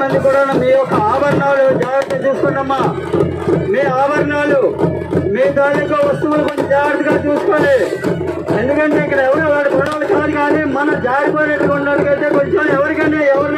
మంది కూడా మీ యొక్క ఆభరణాలు జాగ్రత్త చూసుకోండమ్మా మీ ఆభరణాలు మీ దాని వస్తువులు కొంచెం జాగ్రత్తగా చూసుకోండి. ఎందుకంటే ఇక్కడ ఎవరు వాడు జారిపోయినట్టున్నట్టుకైతే కొంచెం ఎవరికైనా ఎవరిని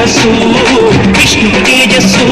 ಶಿರಸ್ಸು ವಿಷ್ಣು ತೇಜಸ್ಸು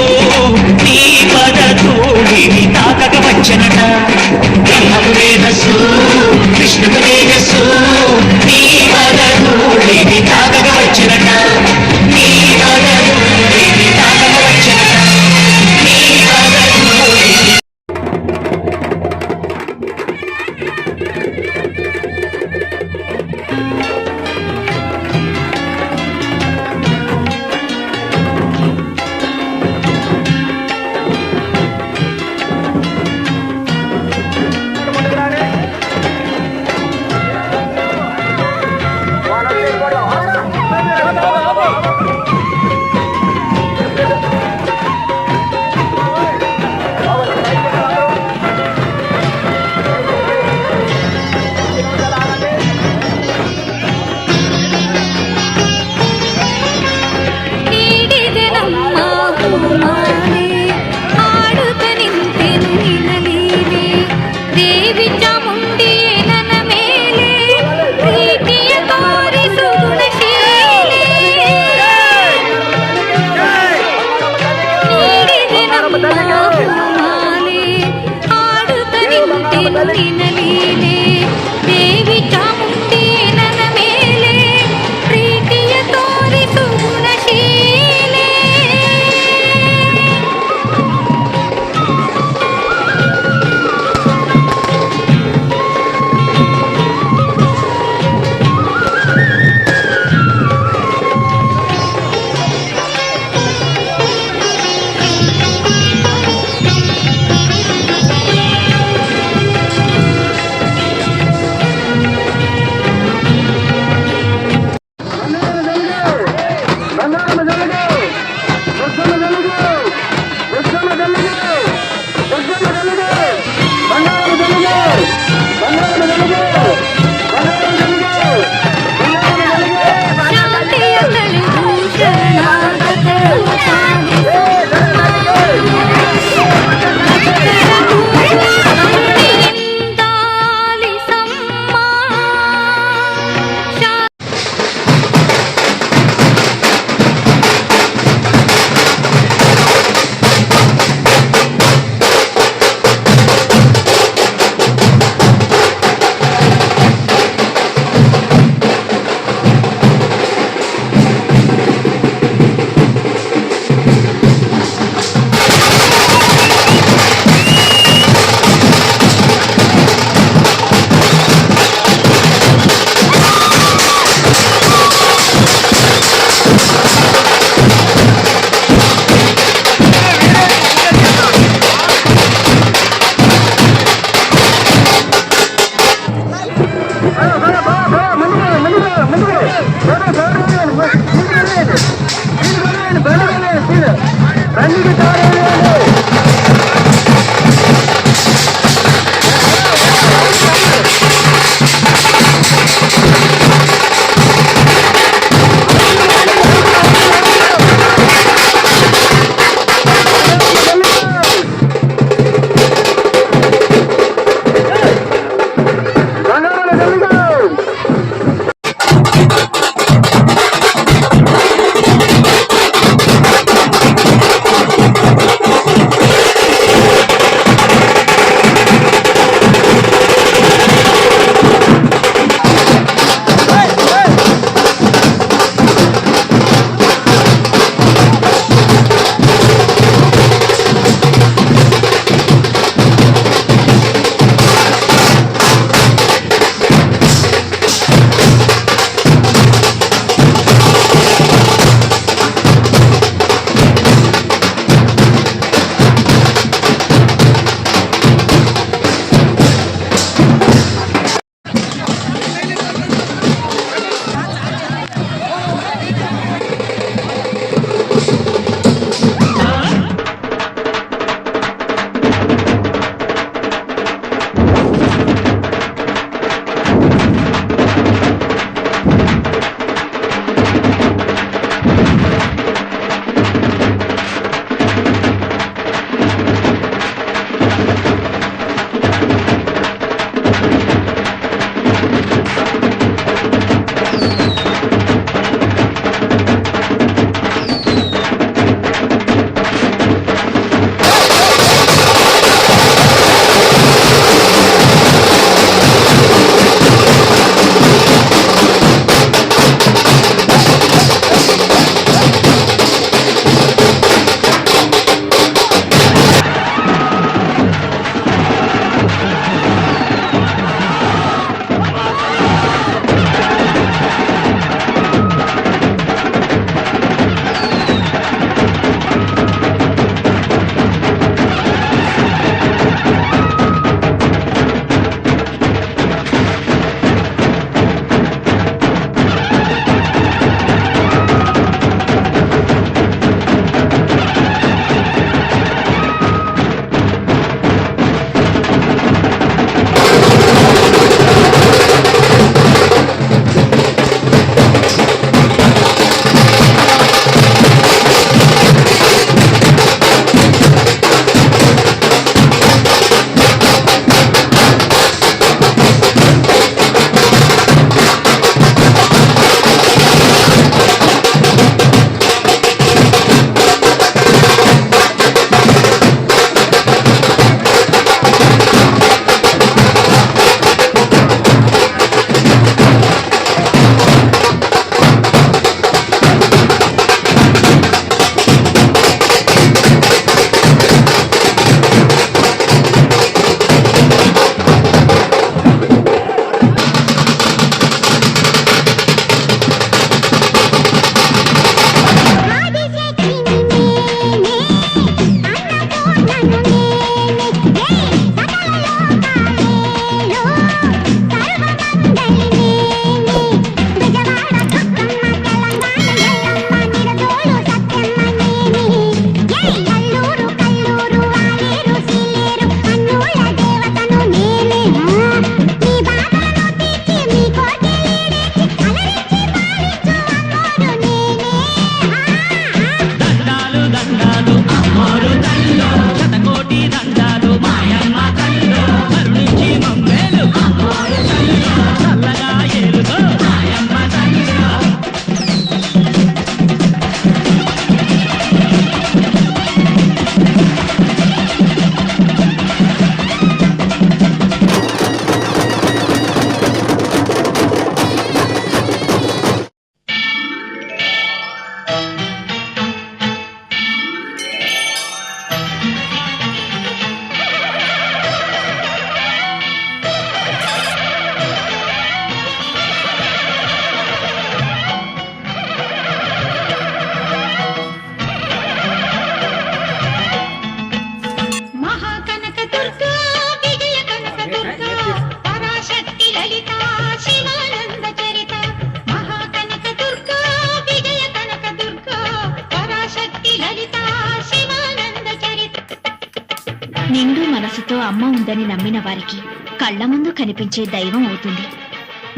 ఉందని నమ్మిన వారికి కళ్ళ ముందు కనిపించే దైవం అవుతుంది.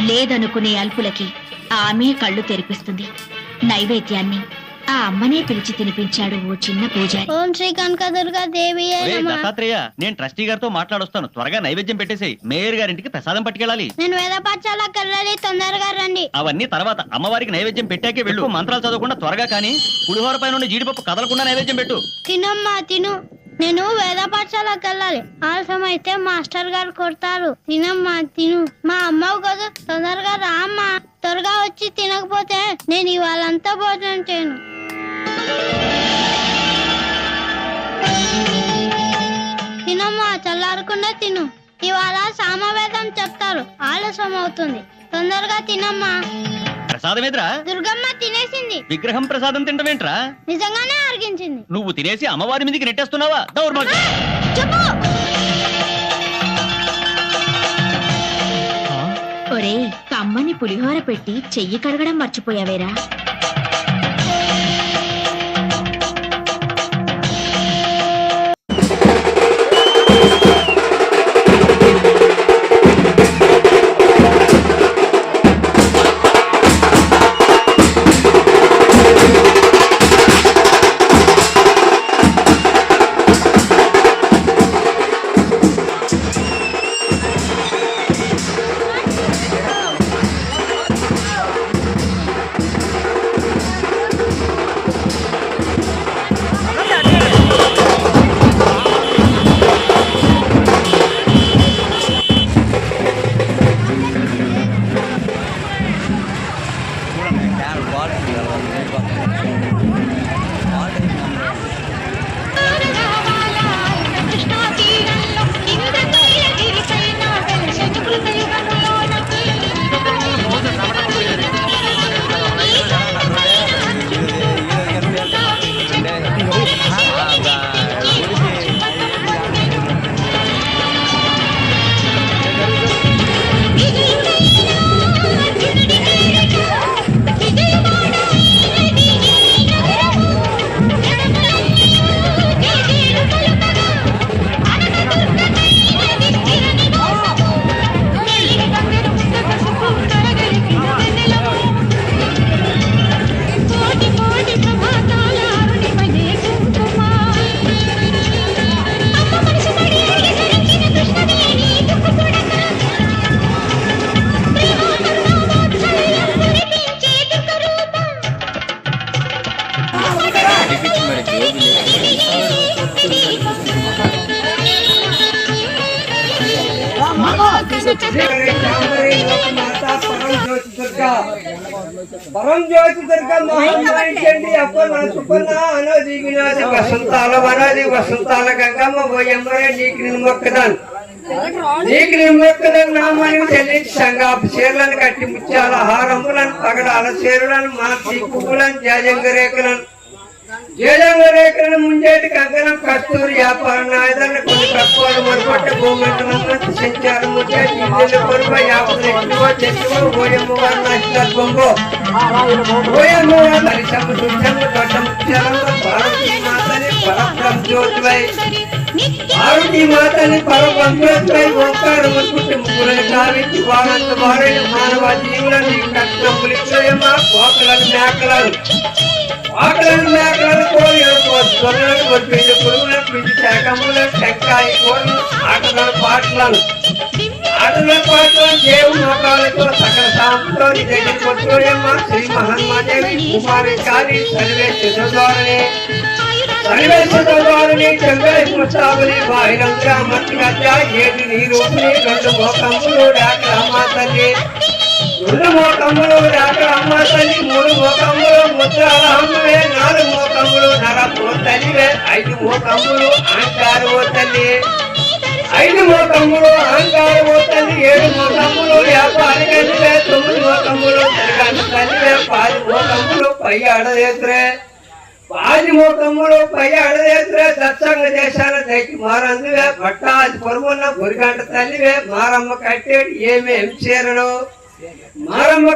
లేదనుకునే అల్పులకి ఆమె కళ్ళు తెరిపిస్తుంది. నైవేద్యాన్ని ఆ అమ్మనే పిలిచి తినిపించాడు ఓ చిన్న పూజారి. ఓం శ్రీ కనకదుర్గా దేవి దత్తాత్రేయ నేను ట్రస్టీ గారితో మాట్లాడొస్తాను. త్వరగా నైవేద్యం పెట్టేసేయ్ మేయర్ గారింటికి ప్రసాదం పట్టుకెళ్ళాలి. నేను వేద పాఠశాలకు వెళ్ళాలి తొందరగా రండి. అవన్నీ తర్వాత అమ్మవారికి నైవేద్యం పెట్టాకే వెళ్ళు. మంత్రాలు చదవకుండా త్వరగా కానీ పులిహోర పై నుండి జీడిపప్పు కదలకుండా నైవేద్యం పెట్టు. తినమ్మా తిను. నేను వేద పాఠశాలకు వెళ్ళాలి. ఆలస్యం అయితే మాస్టర్ గారు కొడతారు. తినమ్మా తిను. మా అమ్మ కదా. తొందరగా రామ్మా. త్వరగా వచ్చి తినకపోతే నేను ఇవాళంతా భోజనం చేయను. తినమ్మా చల్లారకుండా తిను. ఇవాళ సామవేదం చెప్తారు. ఆలస్యం అవుతుంది తొందరగా తినమ్మా. ప్రసాదం ఎదురా దుర్గమ్మ తినేసింది. విగ్రహం ప్రసాదం తింటమేంట్రా? నిజంగానే అరిగించింది. నువ్వు తినేసి అమ్మవారి మీదకి నెట్టేస్తున్నావా? దౌర్భాగ్యం. చెప్పు. ఒరేయ్ కమ్మని పులిహోర పెట్టి చెయ్యి కడగడం మర్చిపోయావేరా? పరం జ్యోతి సుపన్న వసంతాల వనాది వసంతాల గంగమ్మ పోయమ్మరే నీకు నేను మొక్కదాను నీకు నేను మొక్కదాను నామాన్ని చెల్లించి సంగాపు చీరలను కట్టి ముత్యాల హారములను పగడాల చీరలను మార్చి పువ్వులను జాజంగరేఖలను జయజంగరేఖలను ముందేటి కంకణం కస్తూరి వ్యాపారం. నాయదాన్ని కొన్ని తక్కువలు మరుపట్ట భూమండలం సంచారం ముచ్చేటి ఇల్లు కొరుప యాపలు ఎక్కువ చెట్టువ ఓయమ్మ వారి నష్టత్వంలో ఓయమ్మ పరిశ్రమ మాతని పరబ్రహ్మ జ్యోతివై. పార్వతీ మాతని పరబ్రహ్మ జ్యోతివై ఓంకార ముట్టుకుంటే కావించి వారంత వారైన మానవ జీవులను కష్టం పులిచయమ్మ కోకలను మేకలను. ఆకలను మేకలను కోరి గొర్రెలను గొప్పించి పురుగులను పిలిచి శాఖములను టెంకాయ కోరలు పాటలను. ఆటల పాటలను సకల సాంపుతో నీ దగ్గరికి వచ్చోయమ్మ శ్రీ మహన్మాదేవి సర్వేశ్వరుని బాహిరంగా నీ రూపుని రెండు మోకములు డాక్టర్ అమ్మ తల్లి రెండు మోకములు రాక అమ్మ తల్లి మూడు మోకములు ముద్రాల అమ్మవే నాలుగు మోకములు నరపు తల్లివే ఐదు మోకములు అహంకారు ఓ తల్లి ఐదు మోకములు అహంకారు ఓ తల్లి ఏడు మోకములు వ్యాపారి తల్లివే తొమ్మిది మోకములు తిరగని తల్లివే పది మోకములు పై అడదేత్రే పాది మోకములు పై అడదేత్రే సత్సంగ దేశాల దైకి మారందువే పట్టాది పొరుగున్న గురిగంట తల్లివే మారమ్మ కట్టేడు ఏమేం చీరలు మారమ్మ